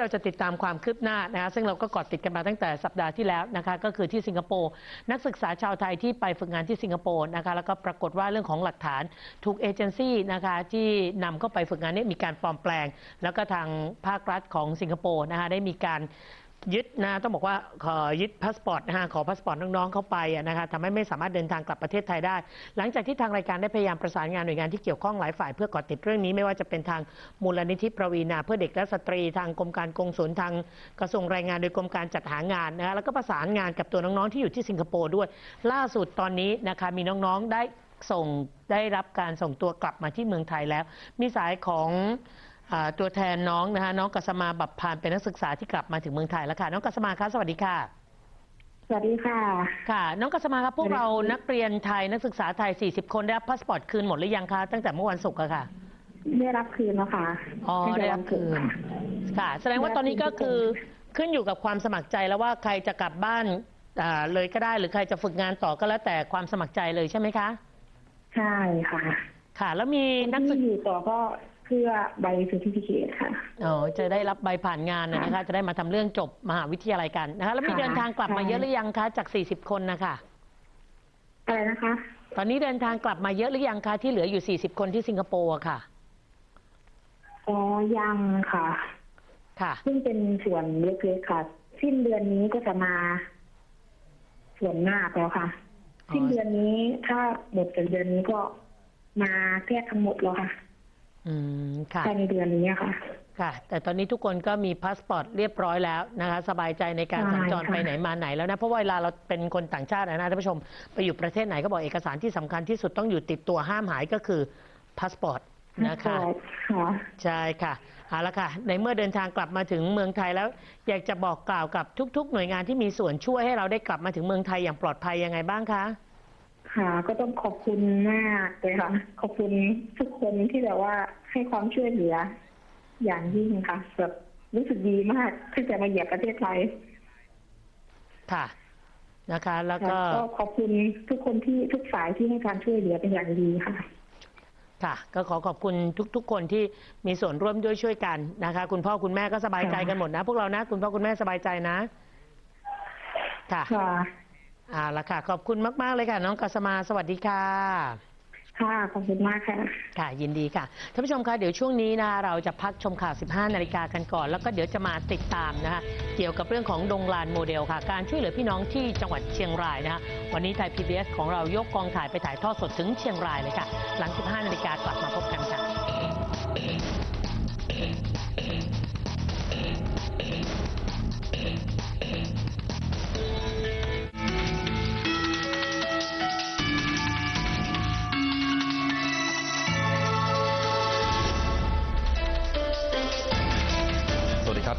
เราจะติดตามความคืบหน้านะคะซึ่งเราก็กอดติดกันมาตั้งแต่สัปดาห์ที่แล้วนะคะก็คือที่สิงคโปร์นักศึกษาชาวไทยที่ไปฝึกงานที่สิงคโปร์นะคะแล้วก็ปรากฏว่าเรื่องของหลักฐานถูกเอเจนซี่นะคะที่นำเข้าไปฝึกงานนี้มีการปลอมแปลง แล้วก็ทางภาครัฐของสิงคโปร์นะคะได้มีการ ยึดนะต้องบอกว่าขอยึดพาสปอร์ตนะคะขอพาสปอร์ตน้องๆเข้าไปอะนะคะทำให้ไม่สามารถเดินทางกลับประเทศไทยได้ หลังจากที่ทางรายการได้พยายามประสานงานหน่วยงานที่เกี่ยวข้องหลายฝ่ายเพื่อกาะติดเรื่องนี้ไม่ว่าจะเป็นทางมูลนิธิประวีณาเพื่อเด็กและสตรีทางกรมการกงสุลทางกระทรวงแรงงานโดยกรมการจัดหางานนะคะแล้วก็ประสานงานกับตัวน้องๆที่อยู่ที่สิงคโปร์ด้วย ล่าสุดตอนนี้นะคะมีน้องๆได้ส่งได้รับการส่งตัวกลับมาที่เมืองไทยแล้ว มีสายของ ตัวแทนน้องนะคะน้องกัสมาบับพานเป็นนักศึกษาที่กลับมาถึงเมืองไทยแล้วค่ะ น้องกัสมาคะสวัสดีค่ะ สวัสดีค่ะ ค่ะ น้องกัสมาครับพวกสวัสดีเราค่ะนักเรียนไทยนักศึกษาไทย 40 คนได้รับพาสปอร์ตคืนหมดหรือยังคะตั้งแต่เมื่อวันศุกร์อะค่ะได้รับคืนแล้วค่ะอ๋อตั้งแต่ได้วัรับศุกคืนค่ะค่ะ แสดงว่าตอนนี้ก็คือขึ้นอยู่กับความสมัครใจแล้วว่าใครจะกลับบ้านอ่าเลยก็ได้หรือใครจะฝึกงานต่อก็แล้วแต่ความสมัครใจเลยใช่ไหมคะ ใช่ค่ะ ค่ะ แล้วมีนักศึที่กอยู่ต่อก็ เพื่อใบสุทธิพิเศษค่ะ อ๋อจะได้รับใบผ่านงานนะนะคะ จะได้มาทำเรื่องจบมหาวิทยาลัยกันนะคะ แล้วมีค่ะเดินทางกลับมาใช่ เยอะหรือยังคะจาก 40 คนนะคะ อะไรนะคะ ตอนนี้เดินทางกลับมาเยอะหรือยังคะที่เหลืออยู่ 40 คนที่สิงคโปร์อะค่ะ อ๋อ ยังค่ะ ค่ะ ซึ่งเป็นส่วนเล็กๆค่ะ สิ้นเดือนนี้ก็จะมา ส่วนมากแล้วค่ะ อ๋อ สิ้นเดือนนี้ถ้าหมดจากเดือนนี้ก็มาแทบทั้งหมดแล้วค่ะ อืมค่ะ ภายในเดือนนี้ค่ะ ค่ะ แต่ตอนนี้ทุกคนก็มีพาสปอร์ตเรียบร้อยแล้วนะคะ สบายใจในการใช่สัญจรค่ะ ไปไหนมาไหนแล้วนะ เพราะว่าเวลาเราเป็นคนต่างชาตินะท่านผู้ชม ไปอยู่ประเทศไหนก็บอกเอกสารที่สำคัญที่สุดต้องอยู่ติดตัวห้ามหายก็คือพาสปอร์ตนะคะ ค่ะ ใช่ค่ะเอาละค่ะ ในเมื่อเดินทางกลับมาถึงเมืองไทยแล้ว อยากจะบอกกล่าวกับทุก ๆ หน่วยงานที่มีส่วนช่วยให้เราได้กลับมาถึงเมืองไทยอย่างปลอดภัยยังไงบ้างคะ ค่ะก็ต้องขอบคุณมากเลยค่ะ ขอบคุณทุกคนที่แบบว่าให้ความช่วยเหลือ อย่างยิ่งค่ะแบบรู้สึกดีมากที่จะมาเหยียบประเทศไทยค่ะนะคะ แล้วก็ก็ขอบคุณทุกคนที่ทุกฝ่ายที่ให้การช่วยเหลือเป็นอย่างดีค่ะ ค่ะ ก็ขอขอบคุณทุก ๆ คนที่มีส่วนร่วมด้วยช่วยกันนะคะ คุณพ่อคุณแม่ก็สบายใจกันหมดนะ พวกเรานะ คุณพ่อคุณแม่สบายใจนะ ค่ะค่ะ เอาละค่ะ ขอบคุณมาก ๆ เลยค่ะ น้องกัสมาสวัสดีค่ะ ค่ะ ขอบคุณมากค่ะ ค่ะ ยินดีค่ะท่านผู้ชมคะเดี๋ยวช่วงนี้นะเราจะพักชมข่าว 15 นาฬิกากันก่อน แล้วก็เดี๋ยวจะมาติดตามนะคะเกี่ยวกับเรื่องของดงลานโมเดลค่ะ การช่วยเหลือพี่น้องที่จังหวัดเชียงรายนะคะวันนี้ไทย PBS ของเรายกกองถ่ายไปถ่ายทอดสดถึงเชียงรายเลยค่ะ หลัง 15 นาฬิกากลับมาพบกันค่ะ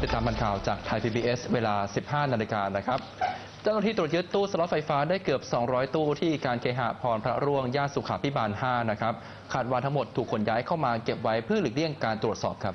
ติดตามบันข่าวจากไทย PBS เวลา 15 นาฬิกานะครับ เจ้าหน้าที่ตรวจยึดตู้สล็อตไฟฟ้าได้เกือบ 200 ตู้ที่การเคหะพรพระร่วงย่านสุขาพิบาล 5 นะครับ คาดว่าทั้งหมดถูกขนย้ายเข้ามาเก็บไว้เพื่อหลีกเลี่ยงการตรวจสอบครับ